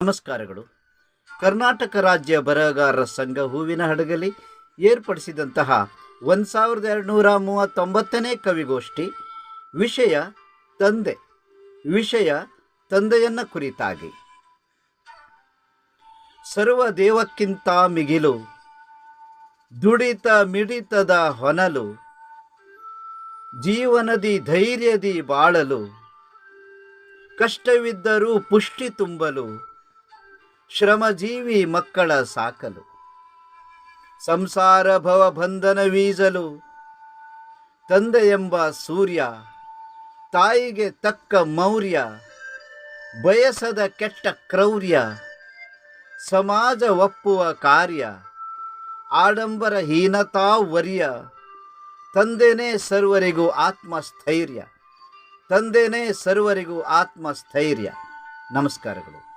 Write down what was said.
ನಮಸ್ಕಾರಗಳು. ಕರ್ನಾಟಕ ರಾಜ್ಯ ಬರಹಗಾರರ ಸಂಘ ಹೂವಿನ ಹಡಗಲಿ ಏರ್ಪಡಿಸಿದಂತಹ ಒಂದು ಸಾವಿರದ ಎರಡುನೂರ ಮೂವತ್ತೊಂಬತ್ತನೇ ಕವಿಗೋಷ್ಠಿ ವಿಷಯ ತಂದೆ, ವಿಷಯ ತಂದೆಯನ್ನ ಕುರಿತಾಗಿ. ಸರ್ವ ದೇವಕ್ಕಿಂತ ಮಿಗಿಲು, ದುಡಿತ ಮಿಡಿತದ ಹೊನಲು, ಜೀವನದಿ ಧೈರ್ಯದಿ ಬಾಳಲು, ಕಷ್ಟವಿದ್ದರೂ ಪುಷ್ಟಿ ತುಂಬಲು ಶ್ರಮಜೀವಿ ಮಕ್ಕಳ ಸಾಕಲು, ಸಂಸಾರ ಭವ ಬಂಧನವೀಸಲು ತಂದೆ ಎಂಬ ಸೂರ್ಯ, ತಾಯಿಗೆ ತಕ್ಕ ಮೌರ್ಯ, ಬಯಸದ ಕೆಟ್ಟ ಕ್ರೌರ್ಯ, ಸಮಾಜ ಒಪ್ಪುವ ಕಾರ್ಯ, ಆಡಂಬರ ಹೀನತಾ ವರ್ಯ, ತಂದೆನೇ ಸರ್ವರಿಗೂ ಆತ್ಮಸ್ಥೈರ್ಯ, ತಂದೆನೇ ಸರ್ವರಿಗೂ ಆತ್ಮಸ್ಥೈರ್ಯ. ನಮಸ್ಕಾರಗಳು.